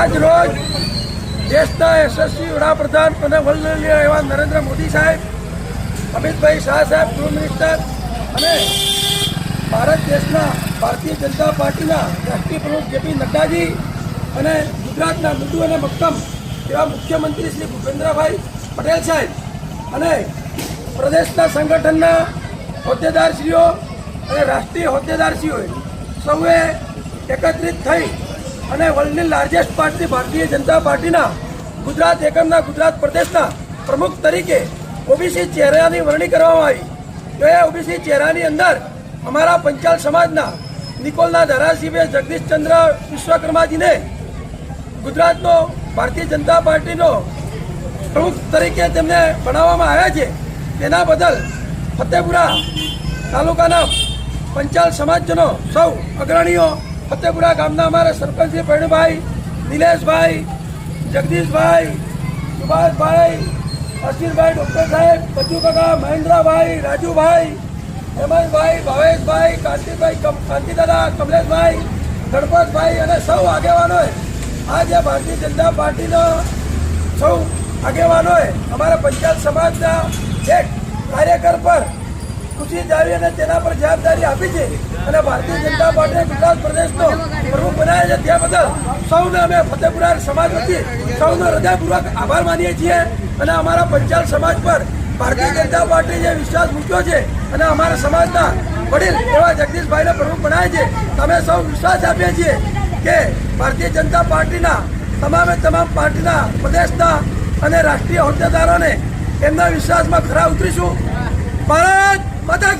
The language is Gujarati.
આજ રોજ દેશના યશસ્વી વડાપ્રધાન અને વલ્લભીય એવા નરેન્દ્ર મોદી સાહેબ, અમિતભાઈ શાહ સાહેબ, ગૃહ મિનિસ્ટર અને ભારત દેશના ભારતીય જનતા પાર્ટીના રાષ્ટ્રીય પ્રમુખ જેપી નડ્ડાજી અને ગુજરાતના મૃદુ અને મક્કમ એવા મુખ્યમંત્રી શ્રી ભૂપેન્દ્રભાઈ પટેલ સાહેબ અને પ્રદેશના સંગઠનના હોદ્દેદારશ્રીઓ અને રાષ્ટ્રીય હોદ્દેદારશ્રીઓએ સૌએ એકત્રિત થઈ અને વર્લ્ડની લાર્જેસ્ટ પાર્ટી ભારતીય જનતા પાર્ટીના, ગુજરાત એકમના, ગુજરાત પ્રદેશના પ્રમુખ તરીકે ઓબીસી ચહેરાની વરણી કરવામાં આવી. તો એ ઓબીસી ચહેરાની અંદર અમારા પંચાલ સમાજના નિકોલના ધારાસભ્ય જગદીશચંદ્ર વિશ્વકર્માજીને ગુજરાતનો ભારતીય જનતા પાર્ટીનો પ્રમુખ તરીકે તેમને બનાવવામાં આવ્યા છે. તેના બદલ ફતેપુરા તાલુકાના પંચાલ સમાજજનો સૌ અગ્રણીઓ ફતેપુરા ગામના અમારા સરપંચ શ્રી પરણભાઈ નિલેશભાઈ, જગદીશભાઈ, સુભાષભાઈ, અશીરભાઈ, ડૉક્ટર સાહેબ બચુકાકા મહેન્દ્રભાઈ, રાજુભાઈ, હેમંતભાઈ, ભાવેશભાઈ, કાંતિભાઈ કાંતિદાદા, કમલેશભાઈ, ગણપતભાઈ અને સૌ આગેવાનોએ આજે ભારતીય જનતા પાર્ટીના સૌ આગેવાનોએ અમારા પંચાયત સમાજના એક કાર્યકર પર ખુશી જાળવી અને તેના પર જવાબદારી આપી છે. અને ભારતીય જનતા પાર્ટી ગુજરાત પ્રદેશનો પ્રમુખ બનાવ્યા છે. ત્યાં બદલ સૌને અમે ફતેપુરા સમાજ વતી સૌનો હૃદયપૂર્વક આભાર માનીએ છીએ. અને અમારા પંચાલ સમાજ પર ભારતીય જનતા પાર્ટી જે વિશ્વાસ મૂક્યો છે અને અમારા સમાજના વડીલ એવા જગદીશભાઈને પ્રમુખ બનાવે છે તમે સૌ વિશ્વાસ આપીએ છીએ કે ભારતીય જનતા પાર્ટીના તમામે તમામ પાર્ટીના પ્રદેશના અને રાષ્ટ્રીય હોદ્દેદારોને એમના વિશ્વાસમાં ખરા ઉતરીશું. ભારત માતા